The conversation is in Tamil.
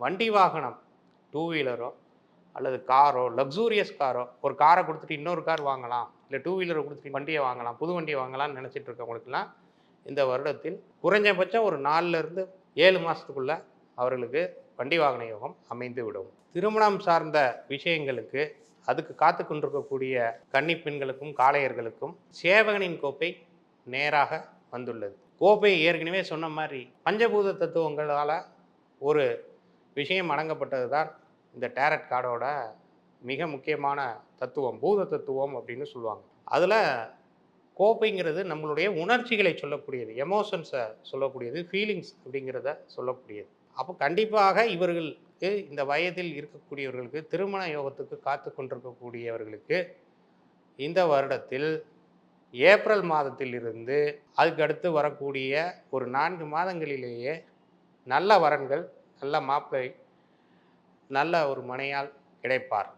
வண்டி வாகனம் டூ வீலரோ அல்லது காரோ லக்ஸூரியஸ் காரோ ஒரு காரை கொடுத்துட்டு இன்னொரு கார் வாங்கலாம் இல்லை டூ வீலரை கொடுத்துட்டு வண்டியை வாங்கலாம் புது வண்டியை வாங்கலாம்னு நினச்சிட்டு இருக்கவங்களுக்குலாம் இந்த வருடத்தில் குறைஞ்சபட்சம் ஒரு நாலுலேருந்து ஏழு மாதத்துக்குள்ளே அவர்களுக்கு வண்டி வாகன யோகம் அமைந்து விடும். திருமணம் சார்ந்த விஷயங்களுக்கு அதுக்கு காத்து கொண்டிருக்கக்கூடிய கன்னி பெண்களுக்கும் காளையர்களுக்கும் சேவகனின் கோப்பை நேராக வந்துள்ளது. கோப்பை ஏற்கனவே சொன்ன மாதிரி பஞ்சபூத தத்துவங்களால் ஒரு விஷயம் அடங்கப்பட்டது தான் இந்த டேரட் கார்டோட மிக முக்கியமான தத்துவம் பூத தத்துவம் அப்படின்னு சொல்லுவாங்க. அதில் கோப்பைங்கிறது நம்மளுடைய உணர்ச்சிகளை சொல்லக்கூடியது எமோஷன்ஸை சொல்லக்கூடியது ஃபீலிங்ஸ் அப்படிங்கிறத சொல்லக்கூடியது. அப்போ கண்டிப்பாக இவர்களுக்கு இந்த வயதில் இருக்கக்கூடியவர்களுக்கு திருமண யோகத்துக்கு காத்து கொண்டிருக்கக்கூடியவர்களுக்கு இந்த வருடத்தில் ஏப்ரல் மாதத்தில் இருந்து வரக்கூடிய ஒரு நான்கு மாதங்களிலேயே நல்ல வரன்கள் நல்ல மாப்பிள்ளை நல்ல ஒரு மனையால் கிடைப்பார்